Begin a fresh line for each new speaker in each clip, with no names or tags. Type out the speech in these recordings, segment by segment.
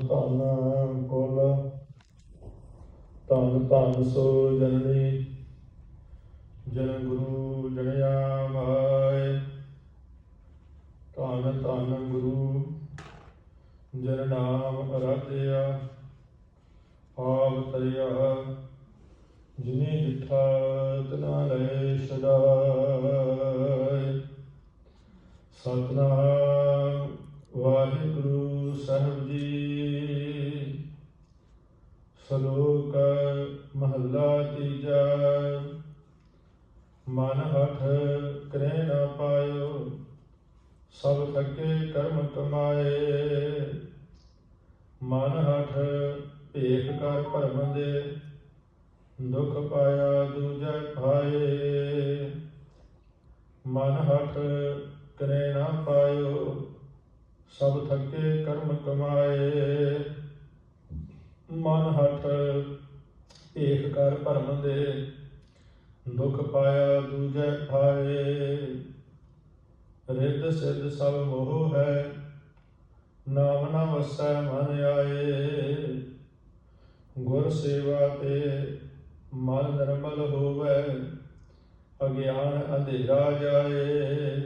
ਧੰਨ ਕੁਲ ਧੰਨ ਧੰਨ ਸੋ ਜਨਨੀ, ਜਨ ਗੁਰੂ ਜਣਿਆ ਮਾਏ ਧੰਨ ਧੰਨ ਗੁਰੂ ਜਨ ਨਾਮ ਅਰਾਧਿਆ ਆਪ ਤਰਿਆ, ਜਿਨੇ ਜਿਠਾ ਤਨਾ ਲੈ ਛਡਾਏ ਸਤਨਾਮ ਸ਼ਲੋਕ ਮਹੱਲਾ ਤੀਜਾ। ਮਨ ਹਠ ਕਰੇ ਨਾ ਪਾਇਓ, ਸਭ ਥਕੇ ਕਰਮ ਕਮਾਏ। ਮਨ ਹਠ ਭੇਖ ਕਰ ਭਰਮ ਦੇ, ਦੁਖ ਪਾਇਆ ਦੂਜੈ ਭਾਏ। ਮਨ ਹਠ ਕਰੇ ਨਾ ਪਾਇਓ, ਸਭ ਥਕੇ ਕਰਮ ਕਮਾਏ। ਮਨ ਹਠ ਭੇਖ ਕਰ ਭਰਮ ਦੇ, ਦੁਖ ਪਾਇਆ ਦੂਜੈ ਪਾਏ ਰਿੱਧ ਸਿੱਧ ਸਭ ਮੋਹ ਹੈ, ਨਾਮ ਨਾ ਵਸੈ ਮਨ ਆਏ। ਗੁਰ ਸੇਵਾ ਤੇ ਮਨ ਨਿਰਮਲ ਹੋਵੇ, ਅਗਿਆਨ ਅੰਧੇਰਾ ਜਾਏ।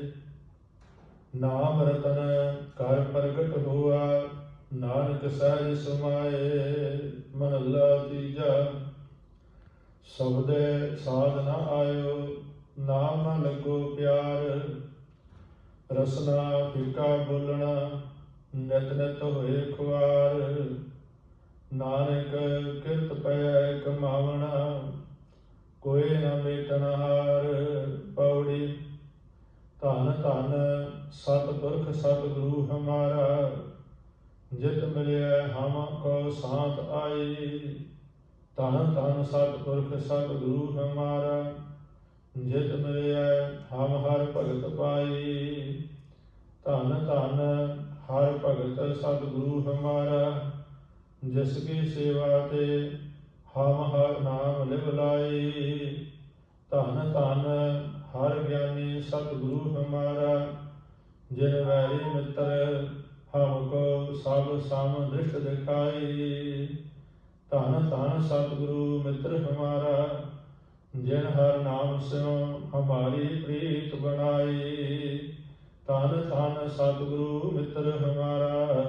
ਨਾਮ ਰਤਨ ਕਰ ਪ੍ਰਗਟ ਹੋਆ ਨਾਨਕ ਸਹਿਜ ਸਮਾਏ ਮਹੱਲਾ ਤੀਜਾ। ਸਬਦੇ ਸਾਧ ਨਾ ਆਇਓ, ਨਾਮ ਨਾ ਪਿਆਰ। ਰਸਨਾ ਫਿਕਾ ਬੋਲਣਾ, ਨਿਤ ਨਿਤ ਹੋਏ ਖੁਆਰ। ਨਾਨਕ ਕਿਰਤ ਪੈ ਕਮਾਵਣਾ, ਕੋਈ ਨਾ ਮੇਟਨ ਹਾਰ। ਧਨ ਧੰਨ ਧੰਨ ਸਤਿਪੁਰਖ ਸਤਿਗੁਰੂ ਹਮਾਰਾ। ਜਿਤ ਮਿਲਿਆ ਹਮ ਕੋ ਸਾਥ ਆਈ। ਧੰਨ ਧੰਨ ਸਤਿਪੁਰਖ ਸਤਿਗੁਰੂ ਹਮਾਰਾ ਜਿਤ ਮਿਲਿਆ ਹਮ ਹਰ ਭਗਤ ਪਾਈ। ਧੰਨ ਧੰਨ ਹਰ ਭਗਤ ਸਤਿਗੁਰੂ ਹਮਾਰਾ ਜਿਸ ਕੀ ਸੇਵਾ ਤੇ ਹਮ ਹਰ ਨਾਮ ਲਿਵ ਲਾਈ। ਧੰਨ ਧੰਨ ਹਰ ਗਿਆਨੀ ਸਤਿਗੁਰੂ ਹਮਾਰਾ ਜਿਨ ਵੈਰੀ ਮਿੱਤਰ ਸਮ ਦ੍ਰਿਸ਼ਟ ਦਿਖਾਈ ਧੰਨ ਧੰਨ ਸਤਿਗੁਰੂ ਮਿੱਤਰ ਹਮਾਰਾ, ਜਿਨ ਹਰ ਨਾਮ ਸਿਓ ਹਮਾਰੀ ਪ੍ਰੀਤ ਬਣਾਈ ਧੰਨ ਧੰਨ ਸਤਿਗੁਰੂ ਮਿੱਤਰ ਹਮਾਰਾ,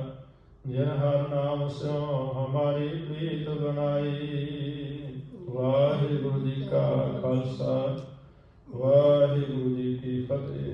ਜਿਨ ਹਰ ਨਾਮ ਸਿਓ ਹਮਾਰੀ ਪ੍ਰੀਤ ਬਣਾਈ ਵਾਹਿਗੁਰੂ ਜੀ ਕਾ ਖਾਲਸਾ, ਵਾਹਿਗੁਰੂ ਜੀ ਕੀ ਫਤਿਹ।